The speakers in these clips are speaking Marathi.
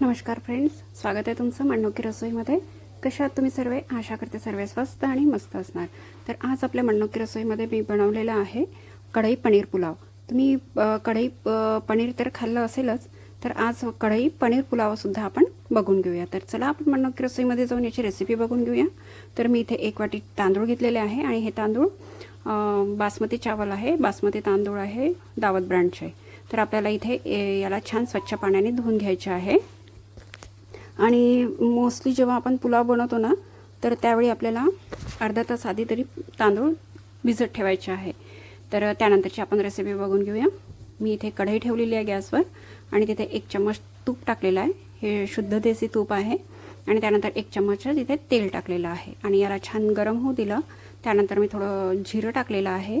नमस्कार फ्रेंड्स स्वागत आहे तुमचं मण्णोकी रसोईमध्ये. कशा आहात तुम्ही सर्व? आशा करते सर्व स्वस्त आणि मस्त असणार. तर आज आपल्या मण्णोकी रसोईमध्ये मी बनवलेलं आहे कढई पनीर पुलाव. तुम्ही कढई पनीर तर खाल्लं असेलच तर आज कढई पनीर पुलावसुद्धा आपण बघून घेऊया. तर चला आपण मण्णोकी रसोईमध्ये जाऊन याची रेसिपी बघून घेऊया. तर मी इथे एक वाटी तांदूळ घेतलेले आहे आणि हे तांदूळ बासमती चावल आहे बासमती तांदूळ आहे दावत ब्रँडचे. तर आपल्याला इथे ए, याला छान स्वच्छ पाण्याने धुवून घ्यायचे आहे. आणि मोस्टली जेव्हा आपण पुलाव बनवतो ना तर त्यावेळी आपल्याला अर्धा तास आधी तरी तांदूळ भिजत ठेवायचे आहे. तर त्यानंतरची आपण रेसिपी बघून घेऊया. मी इथे कढई ठेवलेली आहे गॅसवर आणि तिथे एक चम्मच तूप टाकलेलं आहे. हे शुद्ध देसी तूप आहे आणि त्यानंतर एक चम्मच तिथे तेल टाकलेलं आहे. आणि याला छान गरम होऊ दिलं. त्यानंतर मी थोडं जिरं टाकलेलं आहे.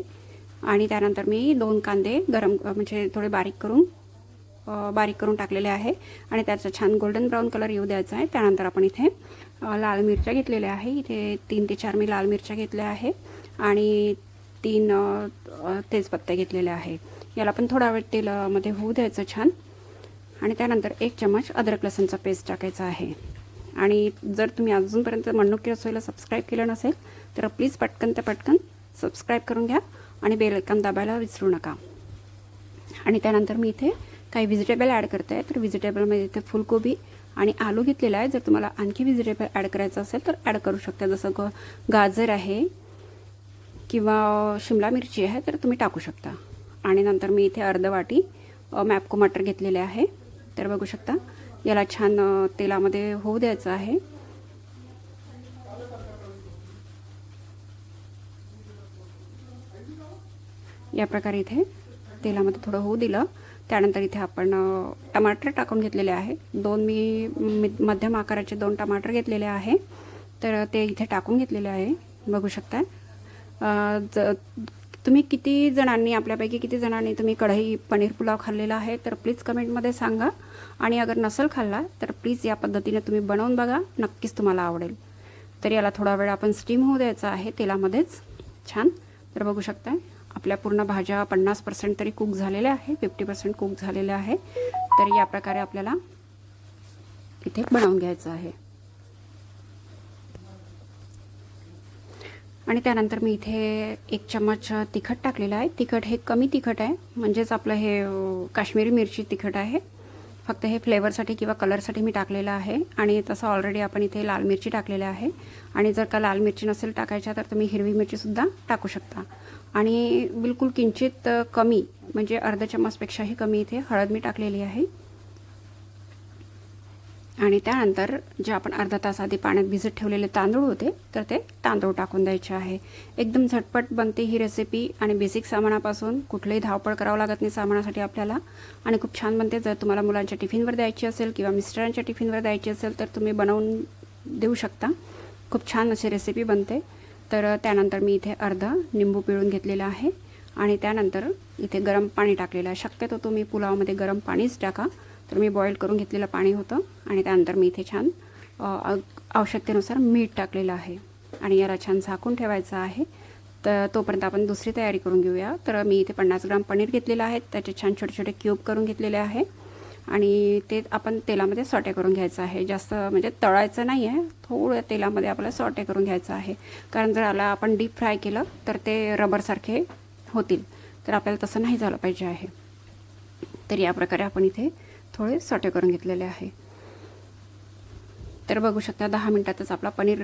आणि त्यानंतर मी दोन कांदे गरम म्हणजे थोडे बारीक करून बारीक करून टाकलेले आहे. आणि त्याचा छान गोल्डन ब्राऊन कलर येऊ द्यायचा आहे. त्यानंतर आपण इथे लाल मिरच्या घेतलेल्या आहे. इथे तीन ते चार मी लाल मिरच्या घेतल्या आहे. आणि तीन तेजपत्त्या घेतलेल्या तेजपत्ते घेतलेले आहे. याला पण थोडा वेळ तेलामध्ये होऊ द्यायचं छान. आणि त्यानंतर एक चम्मच अद्रक लसणचा पेस्ट टाकायचा आहे. आणि जर तुम्ही अजूनपर्यंत मण्णुकी रसोईला सबस्क्राईब केलं नसेल तर प्लीज पटकन ते पटकन सबस्क्राईब करून घ्या. आणि बेल आयकॉन दाबायला विसरू नका. आणि त्यानंतर मी इथे काही व्हेजिटेबल ॲड करत आहे तर व्हेजिटेबलमध्ये इथे फुलकोबी आणि आलू घेतलेला आहे. जर तुम्हाला आणखी व्हेजिटेबल ॲड करायचं असेल तर ॲड करू शकता. जसं ग गाजर आहे किंवा शिमला मिरची आहे तर तुम्ही टाकू शकता. आणि नंतर मी इथे अर्ध वाटी मॅपको मटर घेतलेले आहे. तर बघू शकता याला छान तेलामध्ये होऊ द्यायचं आहे. या प्रकारे इथे तेलामध्ये थोडं होऊ दिलं. त्यानंतर इथे आपण टमाटर टाकून घेतलेले आहे. दोन मी मध्यम आकाराचे दोन टमाटर घेतलेले आहे. तर ते इथे टाकून घेतलेले आहे. बघू शकता ज तुम्ही किती जणांनी आपल्यापैकी किती जणांनी तुम्ही कढई पनीर पुलाव खाल्लेला आहे तर प्लीज कमेंटमध्ये सांगा. आणि अगर नसेल खाल्ला तर प्लीज या पद्धतीने तुम्ही बनवून बघा. नक्कीच तुम्हाला आवडेल. तर याला थोडा वेळ आपण स्टीम होऊ द्यायचा आहे तेलामध्येच. छान. तर बघू शकता आपल्या पूर्ण भाज्या पन्नास पर्सेंट तरी कुक झालेल्या आहे फिफ्टी पर्सेंट कुक झालेल्या आहे. तर या प्रकारे आपल्याला इथे बनवून घ्यायचं आहे. आणि त्यानंतर मी इथे एक चम्मच तिखट टाकलेलं आहे. तिखट हे कमी तिखट आहे म्हणजेच आपलं हे काश्मीरी मिरची तिखट आहे. फक्त हे फ्लेवरसाठी किंवा कलरसाठी मी टाकलेलं आहे. आणि तसं ऑलरेडी आपण इथे लाल मिरची टाकलेली आहे. आणि जर का लाल मिरची नसेल टाकायच्या तर तुम्ही हिरवी मिरचीसुद्धा टाकू शकता. आणि बिलकुल किंचित कमी म्हणजे अर्धा चम्मचपेक्षाही कमी इथे हळद मी टाकलेली आहे. आणि त्यानंतर जे आपण अर्धा तास आधी पाण्यात भिजत ठेवलेले तांदूळ होते तर ते तांदूळ टाकून द्यायचे आहे. एकदम झटपट बनते ही रेसिपी आणि बेसिक सामानापासून कुठलंही धावपळ करावं लागत नाही सामानासाठी आपल्याला. आणि खूप छान बनते. जर तुम्हाला मुलांच्या टिफिनवर द्यायची असेल किंवा मिस्टरांच्या टिफिनवर द्यायची असेल तर तुम्ही बनवून देऊ शकता. खूप छान अशी रेसिपी बनते. तर त्यानंतर मी इथे अर्धा निंबू पिळून घेतलेला आहे. आणि त्यानंतर इथे गरम पाणी टाकलेलं आहे. शक्यतो तुम्ही पुलावामध्ये गरम पाणीच टाका. तर मी बॉईल करून घेतलेलं पाणी होतं आणि त्यानंतर मी इथे छान आवश्यकतेनुसार मीठ टाकलेलं आहे. आणि याला छान झाकून ठेवायचं आहे. तर तोपर्यंत आपण दुसरी तयारी करून घेऊया. तर मी इथे पन्नास ग्राम पनीर घेतलेलं आहे. त्याचे छान छोटे छोटे क्यूब करून घेतलेले आहे. आणि ते आपण तेलामध्ये सॉटे करून घ्यायचं आहे. जास्त म्हणजे तळायचं नाही आहे थोडं तेलामध्ये आपल्याला सॉटे करून घ्यायचं आहे. कारण जर आला आपण डीप फ्राय केलं तर ते रबरसारखे होतील. तर आपल्याला तसं नाही झालं पाहिजे आहे. तर या प्रकारे आपण इथे थोडे सोटे करून घेतलेले आहे. तर बघू शकता दहा मिनटातच आपला पनीर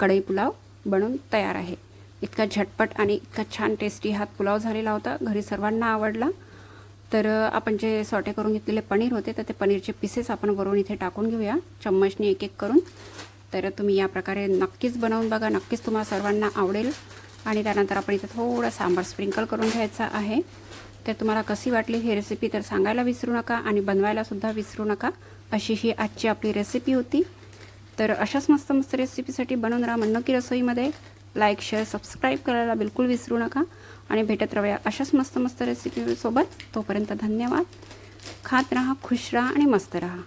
कढई पुलाव बनून तयार आहे. इतका झटपट आणि इतका छान टेस्टी हा पुलाव झालेला होता. घरी सर्वांना आवडला. तर आपण जे सॉटे करून घेतलेले पनीर होते तर ते पनीरचे पीसेस आपण वरून इथे टाकून घेऊया. चम्मचने एक एक करून. तर तुम्ही या प्रकारे नक्कीच बनवून बघा. नक्कीच तुम्हाला सर्वांना आवडेल. आणि त्यानंतर आपण इथं थोडा सांबार स्प्रिंकल करून घ्यायचा आहे. तर तुम्हाला कशी वाटली ही रेसिपी तर सांगायला विसरू नका आणि बनवायलासुद्धा विसरू नका. अशी ही आजची आपली रेसिपी होती. तर अशाच मस्त मस्त रेसिपीसाठी बनवून राहा मन्नकी रसोईमध्ये. लाईक शेअर सबस्क्राईब करायला बिलकुल विसरू नका. आणि भेटत राहूया अशाच मस्त मस्त रेसिपीसोबत तोपर्यंत धन्यवाद. खात राहा खुश राहा आणि मस्त राहा.